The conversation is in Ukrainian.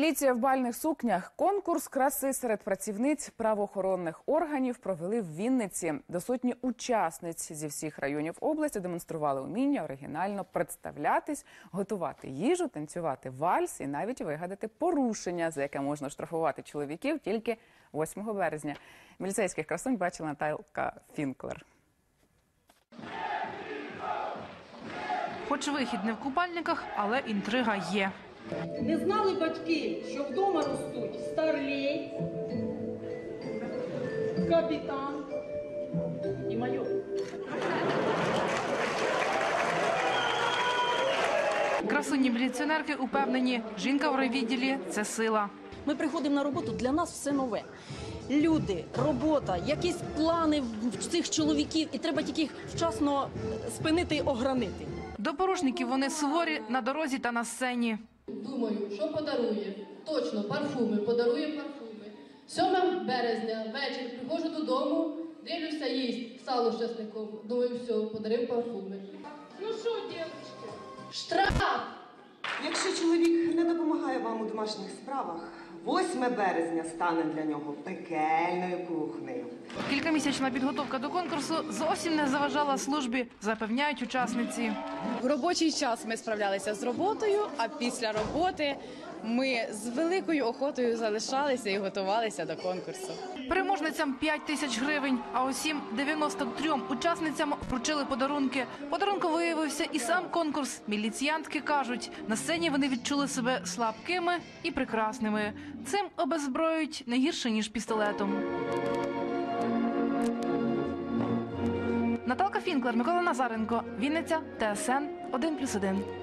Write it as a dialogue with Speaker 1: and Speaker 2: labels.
Speaker 1: Міліція в бальних сукнях. Конкурс краси серед працівниць правоохоронних органів провели в Вінниці. До сотні учасниць зі всіх районів області демонстрували уміння оригінально представлятись, готувати їжу, танцювати вальс і навіть вигадати порушення, за яке можна штрафувати чоловіків тільки 8 березня. Міліцейських красунь бачила Наталка Фінклер.
Speaker 2: Хоч вихід не в купальниках, але інтрига є.
Speaker 3: Не знали батьки, що вдома ростуть старлей, капітан і майор.
Speaker 2: Красуні міліціонерки упевнені, жінка в райвідділі – це сила.
Speaker 3: Ми приходимо на роботу, для нас все нове. Люди, робота, якісь плани в цих чоловіків, і треба тільки їх вчасно спинити і огранити.
Speaker 2: До порушників вони суворі на дорозі та на сцені.
Speaker 4: Думаю, що подарує? Точно, парфуми, подарує парфуми. 7 березня, вечір, приходжу додому, дивлюся, їсть сало з часником. Думаю, все, подарив парфуми. Ну що, дівчатки? Штраф!
Speaker 5: Якщо чоловік не допомагає вам у домашніх справах, 8 березня стане для нього пекельною кухнею.
Speaker 2: Кількамісячна підготовка до конкурсу зовсім не заважала службі, запевняють учасниці.
Speaker 6: В робочий час ми справлялися з роботою, а після роботи ми з великою охотою залишалися і готувалися до конкурсу.
Speaker 2: Переможницям 5 тисяч гривень, а усім 93 учасницям вручили подарунки. Подарунком виявився і сам конкурс. Міліціянтки кажуть, на сцені вони відчули себе слабкими і прекрасними. Цим обезброюють не гірше ніж пістолетом. Наталка Фінклер, Микола Назаренко, Вінниця, ТСН 1+,1.